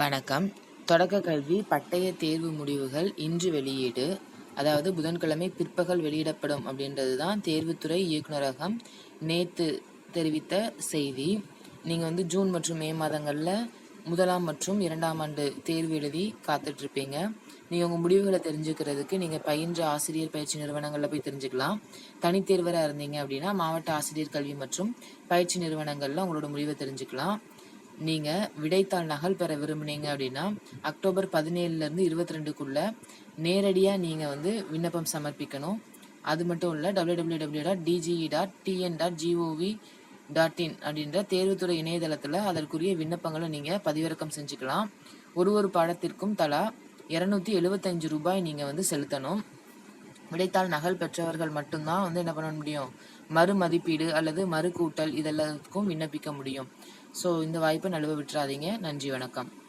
வணக்கம். தொடக்க கல்வி பட்டய தேர்வு முடிவுகள் இன்று வெளியீடு. அதாவது புதன்கிழமை பிற்பகல் வெளியிடப்படும் அப்படின்றது தான் தேர்வுத்துறை இயக்குநரகம் நேற்று தெரிவித்த செய்தி. நீங்கள் வந்து ஜூன் மற்றும் மே மாதங்களில் முதலாம் மற்றும் இரண்டாம் ஆண்டு தேர்வு எழுதி காத்துட்ருப்பீங்க. நீங்கள் உங்கள் முடிவுகளை தெரிஞ்சுக்கிறதுக்கு நீங்கள் பயின்ற ஆசிரியர் பயிற்சி நிறுவனங்களில் போய் தெரிஞ்சுக்கலாம். தனித்தேர்வராக இருந்தீங்க அப்படின்னா மாவட்ட ஆசிரியர் கல்வி மற்றும் பயிற்சி நிறுவனங்களில் உங்களோட முடிவை தெரிஞ்சுக்கலாம். நீங்கள் விடைத்தாள் நகல் பெற விரும்புனீங்க அப்படின்னா அக்டோபர் பதினேழுலேருந்து இருபத்தி ரெண்டுக்குள்ள நேரடியாக நீங்கள் வந்து விண்ணப்பம் சமர்ப்பிக்கணும். அது மட்டும் இல்லை W W W dot DGE dot TN dot GOV dot in அப்படின்ற தேர்வுத்துறை இணையதளத்தில் அதற்குரிய விண்ணப்பங்களை நீங்கள் பதிவிறக்கம் செஞ்சுக்கலாம். ஒரு ஒரு பாடத்திற்கும் தலா இரநூத்தி எழுபத்தஞ்சு ரூபாய் நீங்கள் வந்து செலுத்தணும். விடைத்தாள் நகல் பெற்றவர்கள் மட்டும்தான் வந்து என்ன பண்ண முடியும்? மறு மதிப்பீடு அல்லது மறு கூட்டல் இதெல்லாத்துக்கும் விண்ணப்பிக்க முடியும். ஸோ இந்த வாய்ப்பை நழுவ விட்டுறாதீங்க. நன்றி வணக்கம்.